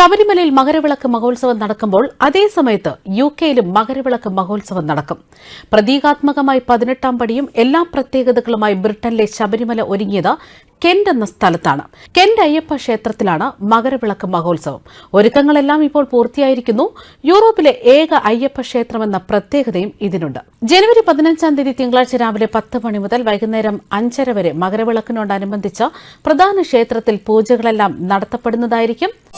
ശബരിമലയിൽ മകരവിളക്ക് മഹോത്സവം നടക്കുമ്പോൾ അതേ സമയത്ത് യു കെയിലും മകരവിളക്ക് മഹോത്സവം നടക്കും. പ്രതീകാത്മകമായി പതിനെട്ടാം പടിയും എല്ലാ പ്രത്യേകതകളുമായി ബ്രിട്ടനിലെ ശബരിമല ഒരുങ്ങിയത് കെന്റ് എന്ന സ്ഥലത്താണ്. കെന്റ് അയ്യപ്പ ക്ഷേത്രത്തിലാണ് മകരവിളക്ക് മഹോത്സവം. ഒരുക്കങ്ങളെല്ലാം ഇപ്പോൾ പൂർത്തിയായിരിക്കുന്നു. യൂറോപ്പിലെ ഏക അയ്യപ്പ ക്ഷേത്രമെന്ന പ്രത്യേകതയും ഇതിനുണ്ട്. ജനുവരി പതിനഞ്ചാം തീയതി തിങ്കളാഴ്ച രാവിലെ പത്ത് മണി മുതൽ വൈകുന്നേരം അഞ്ചര വരെ മകരവിളക്കിനോടനുബന്ധിച്ച് പ്രധാന ക്ഷേത്രത്തിൽ പൂജകളെല്ലാം നടത്തപ്പെടുന്നതായിരിക്കും.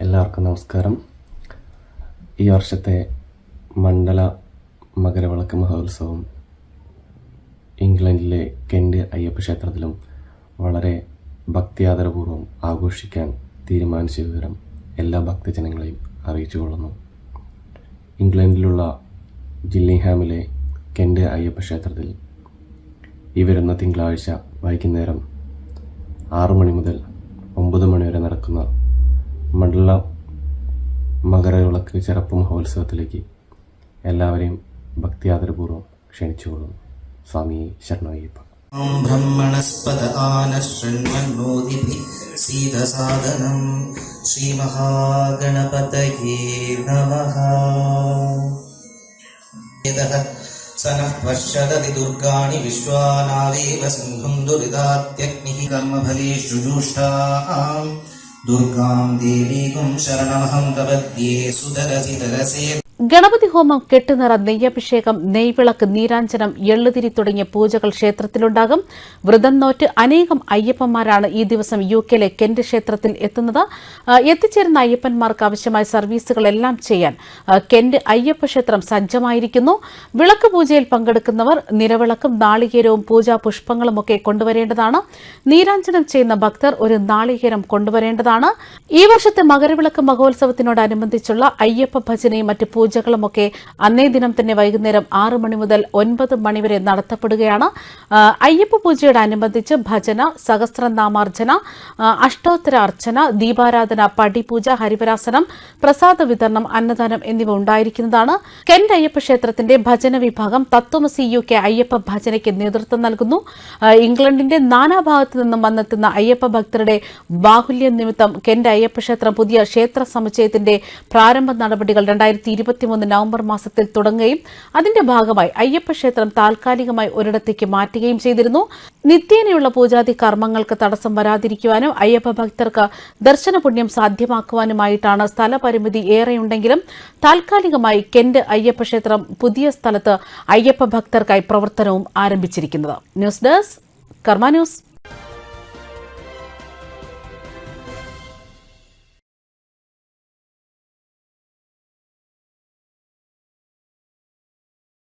എല്ലാവർക്കും നമസ്കാരം. ഈ വർഷത്തെ മണ്ഡല മകരവിളക്ക് മഹോത്സവം ഇംഗ്ലണ്ടിലെ കെൻഡ് അയ്യപ്പ ക്ഷേത്രത്തിലും വളരെ ഭക്തിയാദരപൂർവം ആഘോഷിക്കാൻ തീരുമാനിച്ച വിവരം എല്ലാ ഭക്തജനങ്ങളെയും അറിയിച്ചു കൊള്ളുന്നു. ഇംഗ്ലണ്ടിലുള്ള ഗില്ലിംഗ്ഹാമിലെ കെൻഡ് അയ്യപ്പ ക്ഷേത്രത്തിൽ ഈ വരുന്ന തിങ്കളാഴ്ച വൈകുന്നേരം ആറു മണി മുതൽ ഒമ്പത് മണി വരെ നടക്കുന്ന മണ്ഡല മകരവിളക്ക് ചെറുപ്പ മഹോത്സവത്തിലേക്ക് എല്ലാവരെയും ഭക്തി ആദരപൂർവം ക്ഷണിച്ചുകൊള്ളുന്നു. സ്വാമി ശരണയ്യപ്പ. ബ്രഹ്മണസ്പത ആനശൃണ്വന്നോതിഭി സീതസാദനം यतः पश्यदति दुर्गाणि विश्वानावेव सन्हुन्दुरिदात्यग्निः दुरिदात्यग्निः श्रुजुष्ठा दुर्गाम् देवीकुम् शरणमहम् तवद्ये सुदरसि तरसे। ഗണപതി ഹോമം കെട്ടുനിറ നെയ്യഭിഷേകം നെയ്വിളക്ക് നീരാഞ്ജനം എള്ളുതിരി തുടങ്ങിയ പൂജകൾ ക്ഷേത്രത്തിലുണ്ടാകും. വ്രതം നോറ്റ് അനേകം അയ്യപ്പന്മാരാണ് ഈ ദിവസം യു കെയിലെ കെന്റ് ക്ഷേത്രത്തിൽ എത്തുന്നത്. എത്തിച്ചേരുന്ന അയ്യപ്പന്മാർക്ക് ആവശ്യമായ സർവീസുകളെല്ലാം ചെയ്യാൻ കെന്റ് അയ്യപ്പ ക്ഷേത്രം സജ്ജമായിരിക്കുന്നു. വിളക്ക് പൂജയിൽ പങ്കെടുക്കുന്നവർ നിരവിളക്കും നാളികേരവും പൂജാ പുഷ്പങ്ങളുമൊക്കെ കൊണ്ടുവരേണ്ടതാണ്. നീരാഞ്ജനം ചെയ്യുന്ന ഭക്തർ ഒരു നാളികേരം കൊണ്ടുവരേണ്ടതാണ്. ഈ വർഷത്തെ മകരവിളക്ക് മഹോത്സവത്തിനോടനുബന്ധിച്ചുള്ള അയ്യപ്പ ഭജനയും മറ്റ് പൂജകളുമൊക്കെ അന്നേ ദിനം തന്നെ വൈകുന്നേരം ആറ് മണി മുതൽ ഒൻപത് മണിവരെ നടത്തപ്പെടുകയാണ്. അയ്യപ്പ പൂജയോട് അനുബന്ധിച്ച് ഭജന സഹസ്രനാമാർച്ചന അഷ്ടോത്തര അർച്ചന ദീപാരാധന പടിപൂജ ഹരിവരാസനം പ്രസാദ വിതരണം അന്നദാനം എന്നിവ ഉണ്ടായിരിക്കുന്നതാണ്. കെന്റ് അയ്യപ്പ ക്ഷേത്രത്തിന്റെ ഭജന വിഭാഗം തത്വമസി യു കെ അയ്യപ്പ ഭജനയ്ക്ക് നേതൃത്വം നൽകുന്നു. ഇംഗ്ലണ്ടിന്റെ നാനാഭാഗത്തു നിന്നും വന്നെത്തുന്ന അയ്യപ്പ ഭക്തരുടെ ബാഹുല്യം നിമിത്തം കെന്റ് അയ്യപ്പ ക്ഷേത്രം പുതിയ ക്ഷേത്ര സമുച്ചയത്തിന്റെ പ്രാരംഭ നടപടികൾ രണ്ടായിരത്തി ഇരുപത്തിമൂന്ന് നവംബർ മാസത്തിൽ തുടങ്ങുകയും അതിന്റെ ഭാഗമായി അയ്യപ്പ ക്ഷേത്രം താൽക്കാലികമായി ഒരിടത്തേക്ക് മാറ്റുകയും ചെയ്തിരുന്നു. നിത്യേനയുള്ള പൂജാതി കർമ്മങ്ങൾക്ക് തടസ്സം വരാതിരിക്കുവാനും അയ്യപ്പ ഭക്തർക്ക് ദർശന പുണ്യം സാധ്യമാക്കുവാനുമായിട്ടാണ് സ്ഥലപരിമിതി ഏറെയുണ്ടെങ്കിലും താൽക്കാലികമായി കെന്റ് അയ്യപ്പ ക്ഷേത്രം പുതിയ സ്ഥലത്ത് അയ്യപ്പ ഭക്തർക്കായി പ്രവർത്തനവും ആരംഭിച്ചിരിക്കുന്നത്. News desk Karma news.